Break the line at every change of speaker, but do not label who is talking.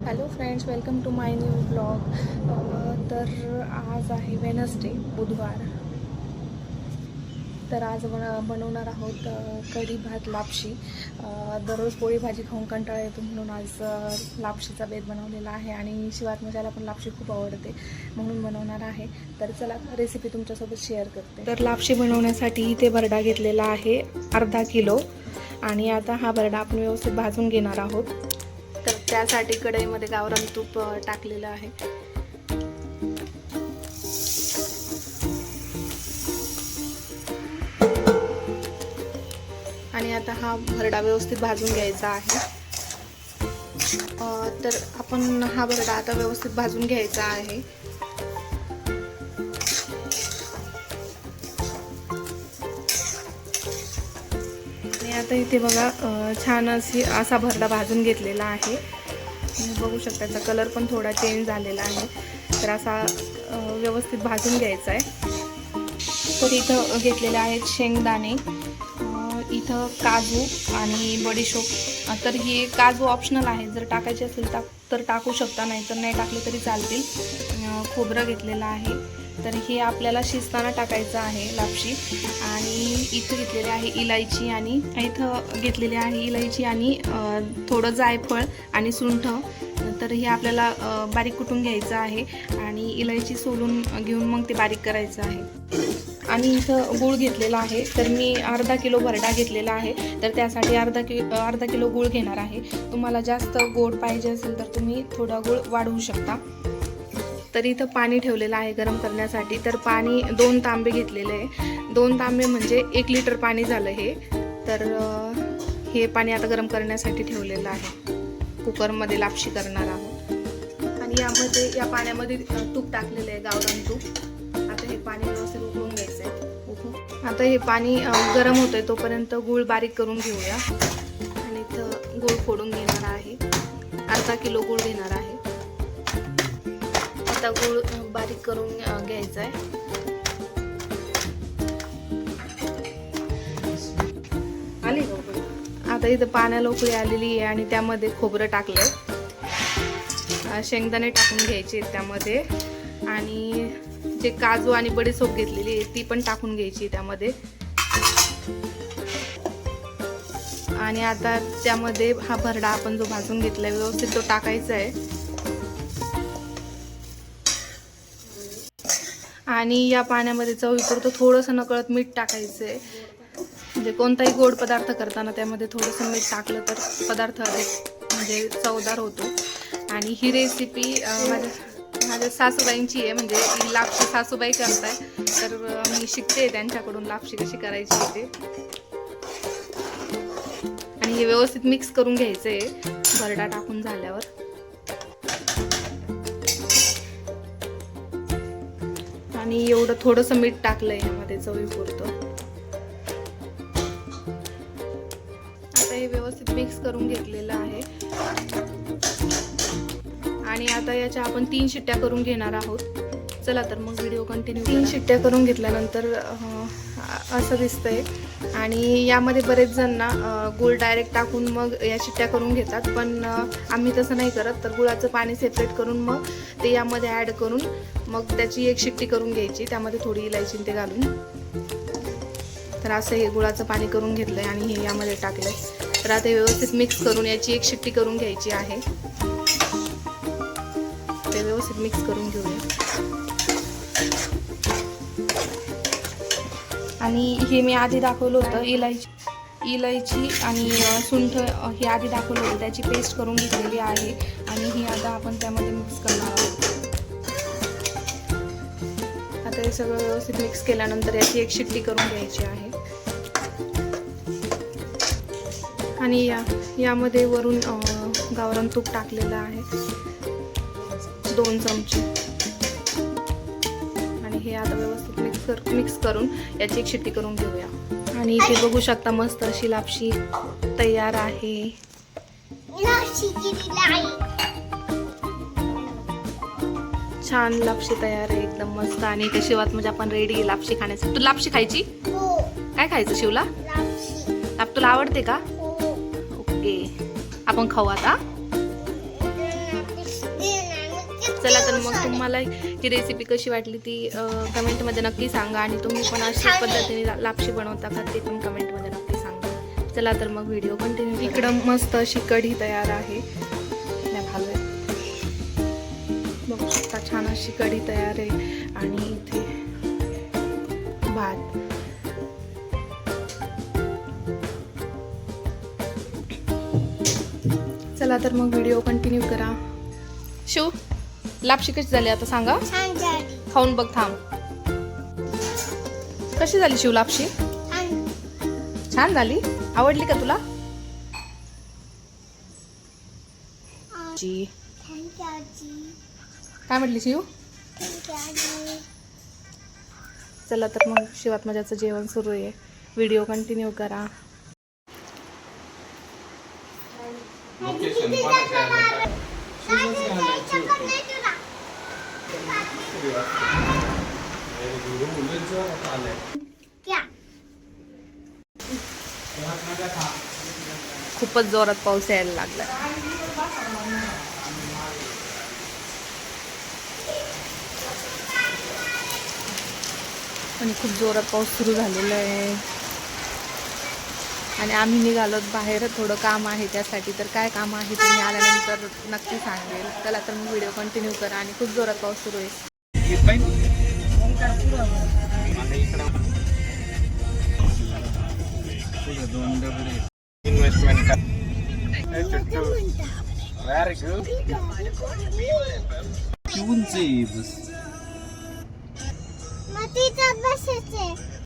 Hello friends welcome to my new blog तर आज आहे वेनसडे बुधवार. तर आज बन बनवणार आहोत कढी भात लापशी. दररोज पोळी भाजी खाऊन कंटाळा येतो म्हणून आज लापशीचा बेत बनवलेला आहे आणि शिवात मजाला पण लापशी खूप आवडते म्हणून बनवणार आहे. तर चला रेसिपी तुमच्यासोबत शेअर करते. तर लापशी बनवण्यासाठी इथे भरडा घेतलेला आहे अर्धा किलो. आणि आता हा भरडा आपण व्यवस्थित भाजून घेणार आहोत. त्यासाठी कढईमध्ये गावरान तूप टाकलेलं आहे. आणि आता हा भरडा व्यवस्थित भाजून घ्यायचा आहे. तर आपण हा भरडा आता व्यवस्थित भाजून घ्यायचा आहे. आणि आता इथे बघा छान अशी असा भरडा भाजून घेतलेला आहे. तुम्ही बघू शकता त्याचा कलर पण थोडा चेंज झालेला आहे. तर असा व्यवस्थित भाजून घ्यायचा आहे. तर इथं घेतलेले आहेत शेंगदाणे इथं काजू आणि बडीशोप. तर हे काजू ऑप्शनल आहे जर टाकायचे असेल तर टाकू शकता नाही तर नाही टाकले तरी चालतील. खोबरं घेतलेलं आहे. तर हे आपल्याला शिजताना टाकायचं आहे लापशी. आणि इथं घेतलेले आहे इलायची आणि इथं घेतलेले आहे इलायची आणि थोडं जायफळ आणि सुंठ. तर हे आपल्याला बारीक कुटून घ्यायचं आहे आणि इलायची सोलून घेऊन मग ते बारीक करायचं आहे. आणि इथं गूळ घेतलेला आहे. तर मी अर्धा किलो भरडा घेतलेला आहे. तर त्यासाठी अर्धा कि अर्धा किलो गूळ घेणार आहे. तुम्हाला जास्त गोड पाहिजे असेल तर तुम्ही थोडा गूळ वाढवू शकता. तर इथं पाणी ठेवलेलं आहे गरम करण्यासाठी. तर पाणी दोन तांबे घेतलेले आहे. दोन तांबे म्हणजे एक लिटर पाणी झालं हे. तर हे पाणी आता गरम करण्यासाठी ठेवलेलं आहे. कुकरमध्ये लापशी करणार आहोत. आणि यामध्ये या पाण्यामध्ये तूप टाकलेलं आहे गावरान तूप. आता हे पाणी व्यवस्थित उकळून घ्यायचं आहे. आता हे पाणी गरम होतं आहे तोपर्यंत गूळ बारीक करून घेऊया. आणि इथं गूळ फोडून घेणार आहे. अर्धा किलो गूळ घेणार आहे. आता गूळ बारीक करून घ्यायचा आहे? आता इथं पाण्याला उकळी आलेली आहे आणि त्यामध्ये खोबरं टाकलंय. शेंगदाणे टाकून घ्यायचे आहेत त्यामध्ये. आणि जे काजू आणि बडीसोप घेतलेली आहे ती पण टाकून घ्यायची त्यामध्ये. आणि आता त्यामध्ये हा भरडा आपण जो भाजून घेतलाय व्यवस्थित तो टाकायचा आहे आणि या पाण्यामध्ये चवीपुरतं थोडंसं नकळत मीठ टाकायचं आहे म्हणजे कोणताही गोड पदार्थ करताना त्यामध्ये थोडंसं मीठ टाकलं तर पदार्थ अधिक म्हणजे चवदार होतो. आणि ही रेसिपी माझ्या माझ्या सासूबाईंची आहे म्हणजे लापशी सासूबाई करताय. तर मी शिकते त्यांच्याकडून लापशी कशी करायची आहे ते. आणि हे व्यवस्थित मिक्स करून घ्यायचं आहे भरडा टाकून झाल्यावर. आणि एवढं थोडंसं मीठ टाकलंय यामध्ये चवीपुरतं आता हे व्यवस्थित मिक्स करून घेतलेलं आहे. आणि आता याच्या आपण तीन शिट्ट्या करून घेणार आहोत. चला तर मग व्हिडिओ कंटिन्यू तीन शिट्ट्या करून घेतल्यानंतर असं दिसतंय. आणि यामध्ये बरेच जण ना गुळ गूळ डायरेक्ट टाकून मग या शिट्ट्या करून घेतात. पण आम्ही तसं नाही करत. तर गुळाचं पाणी सेपरेट करून मग ते यामध्ये ॲड करून मग त्याची एक शिट्टी करून घ्यायची. त्यामध्ये थोडी इलायची ते घालून. तर असं हे गुळाचं पाणी करून घेतलंय आणि हे यामध्ये टाकलंय. तर आता हे व्यवस्थित मिक्स करून याची एक शिट्टी करून घ्यायची आहे. ते व्यवस्थित मिक्स करून घेऊया. आणि हे मी आधी दाखवलं होतं इलायची इलायची आणि सुंठ हे आधी दाखवलं होतं. त्याची पेस्ट करून घेतलेली आहे आणि ही आता आपण त्यामध्ये मिक्स करणार आहोत. आता हे सगळं व्यवस्थित मिक्स केल्यानंतर याची एक शिट्टी करून घ्यायची आहे. आणि या यामध्ये वरून गावरान तूप टाकलेलं आहे. दोन चमचे. हे आता व्यवस्थित मिक्स कर मिक्स करून याची एक शिट्टी करून घेऊया. आणि इथे बघू शकता मस्त अशी लापशी तयार आहे. छान लापशी तयार आहे एकदम मस्त. आणि इथे शिवात म्हणजे आपण रेडी लापशी खाण्यासाठी. तू लापशी खायची? काय खायचं शिवला? लाप तुला आवडते का? ओके आपण खाऊ आता. चला तर मग तुम्हाला ही रेसिपी कशी वाटली ती कमेंटमध्ये नक्की सांगा आणि तुम्ही पण अशा पद्धतीने लापशी बनवता का ते पण कमेंटमध्ये नक्की सांगा. चला तर मग व्हिडिओ कंटिन्यू इकडं मस्त अशी कढी तयार आहे. बघू शकता छान अशी कढी तयार आहे. आणि इथे भात. चला तर मग व्हिडिओ कंटिन्यू करा. शिव लापशी कशी झाली आता सांगा.
छान झाली.
खाऊन बघ थांब. कशी झाली शिव लापशी?
छान.
छान झाली? आवडली का तुला? जी.
थँक्यू आजी.
काय म्हटली शिव?
थँक्यू आजी.
चला तर मग शिवात माझ्याचं जेवण सुरू आहे. व्हिडिओ कंटिन्यू करा
लोकेशन कोणाचं आहे
क्या
खूपच जोरात पाऊस यायला लागला आणि खूप जोरात पाऊस सुरू झालेला आहे. आणि आम्ही निघालो बाहेर थोडं काम आहे त्यासाठी. तर काय काम आहे ते मी आल्यानंतर नक्की सांगेल. चला तर मग व्हिडिओ कंटिन्यू करा आणि खूप जोरात पाऊस सुरू आहे.
इन्व्हेस्टमेंट का व्हेरी गुड
मग तिथं बसायचे